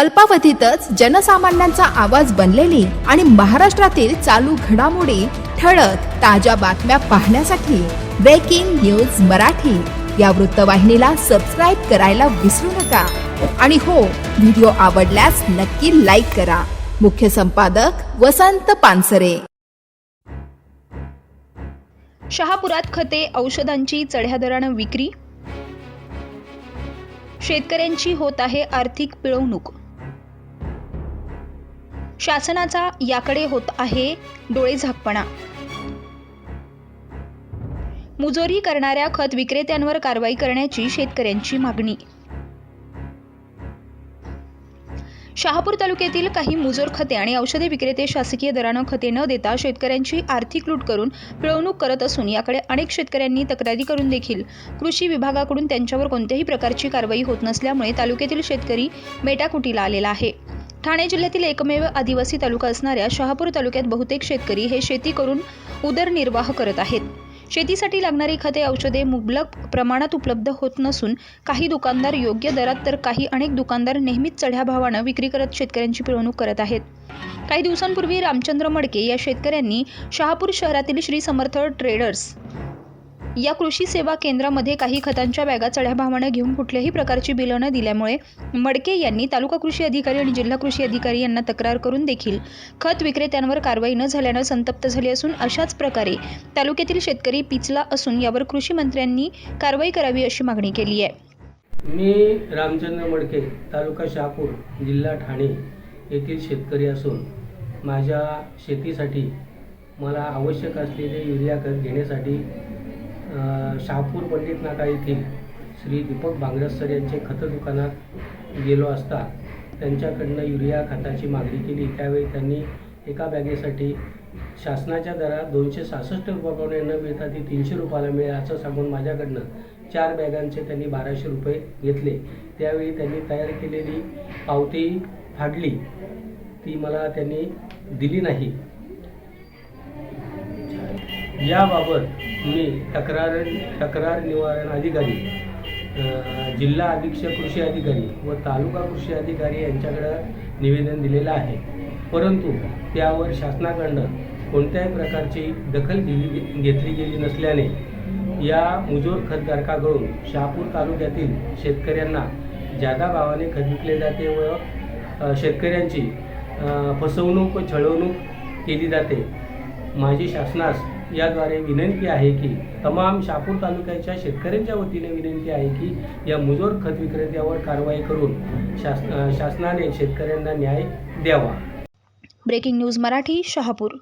अल्पावधीतच जनसामान्यांचा आवाज बनलेली आणि महाराष्ट्रातील चालू घडामोडी ठळक ताज्या बातम्या पाहण्यासाठी ब्रेकिंग न्यूज मराठी. या वृत्तवाहिनीला सबस्क्राईब करायला विसरू नका. आणि हो व्हिडिओ आवडल्यास नक्की लाईक करा. मुख्य संपादक वसंत पानसरे. शहापुरात खते औषधांची चढ्या दरानं विक्री? शेतकऱ्यांची होत आहे आर्थिक पिळवणूक. शासनाचा याकडे होत आहे डोळे झाकपणा. मुजोरी करणाऱ्या खत विक्रेत्यांवर कारवाई करण्याची शेतकऱ्यांची मागणी. शहापूर तालुक्यातील काही मुजोर खते आणि औषधे विक्रेते शासकीय दरानं खते न देता शेतकऱ्यांची आर्थिक लूट करून पिळवणूक करत असून याकडे अनेक शेतकऱ्यांनी तक्रारी करून देखील कृषी विभागाकडून त्यांच्यावर कोणत्याही प्रकारची कारवाई होत नसल्यामुळे तालुक्यातील शेतकरी मेटाकुटीला आलेला आहे. ठाणे जिल्ह्यातील एकमेव आदिवासी तालुका असणाऱ्या शहापूर तालुक्यात बहुतेक शेतकरी हे शेती करून उदरनिर्वाह करत आहेत. शेतीसाठी लागणारी खते औषधे मुबलक प्रमाणात उपलब्ध होत नसून काही दुकानदार योग्य दरात तर काही अनेक दुकानदार नेहमीच चढ्या भावानं विक्री करत शेतकऱ्यांची पिळवणूक करत आहेत. काही दिवसांपूर्वी रामचंद्र मडके या शेतकऱ्यांनी शहापूर शहरातील श्री समर्थ ट्रेडर्स या कृषी सेवा केंद्रामध्ये काही खतांच्या बॅगा चढ्या भावानं घेऊन कुठल्याही प्रकारची बिलं न दिल्यामुळे मडके यांनी तालुका कृषी अधिकारी आणि जिल्हा कृषी अधिकारी यांना तक्रार करून देखील खत विक्रेत्यांवर कारवाई न झाल्यानं संतप्त झाले असून अशाच प्रकारे तालुक्यातील शेतकरी पिचला असून यावर कृषी मंत्र्यांनी कारवाई करावी अशी मागणी केली आहे. मी रामचंद्र मडके तालुका शहापूर जिल्हा ठाणे येथील शेतकरी असून माझ्या शेतीसाठी मला आवश्यक असलेले युरिया खत घेण्यासाठी शहापूर पंडित नाका येथील श्री दीपक बांगरस सर यांचे खत दुकानात गेलो असता त्यांच्याकडनं युरिया खताची मागणी केली. त्यावेळी त्यांनी एका बॅगेसाठी शासनाच्या दरात दोनशे सहासष्ट रुपयाकडून न मिळता ती तीनशे रुपयाला मिळेल असं सांगून माझ्याकडनं चार बॅगांचे त्यांनी बाराशे रुपये घेतले. त्यावेळी त्यांनी तयार केलेली पावती फाडली. ती मला त्यांनी दिली नाही. याबाबत मी तक्रार तक्रार निवारण अधिकारी जिल्हा अधीक्षक कृषी अधिकारी व तालुका कृषी अधिकारी यांच्याकडं निवेदन दिलेलं आहे. परंतु त्यावर शासनाकडनं कोणत्याही प्रकारची दखल दिली घेतली गेली नसल्याने या मुजोर खतधारकाकडून शहापूर तालुक्यातील शेतकऱ्यांना जादा भावाने खत विकले जाते व शेतकऱ्यांची फसवणूक व छळवणूक केली जाते. माझी शासनास याद्वारे विनंती आहे की तमाम शहापूर तालुक्याच्या शेतकऱ्यांच्या वतीने विनंती आहे की या मुजोर खत विक्रेत्यावर कारवाई करून शास शासनाने शेतकऱ्यांना न्याय द्यावा. Breaking news Marathi Shahapur.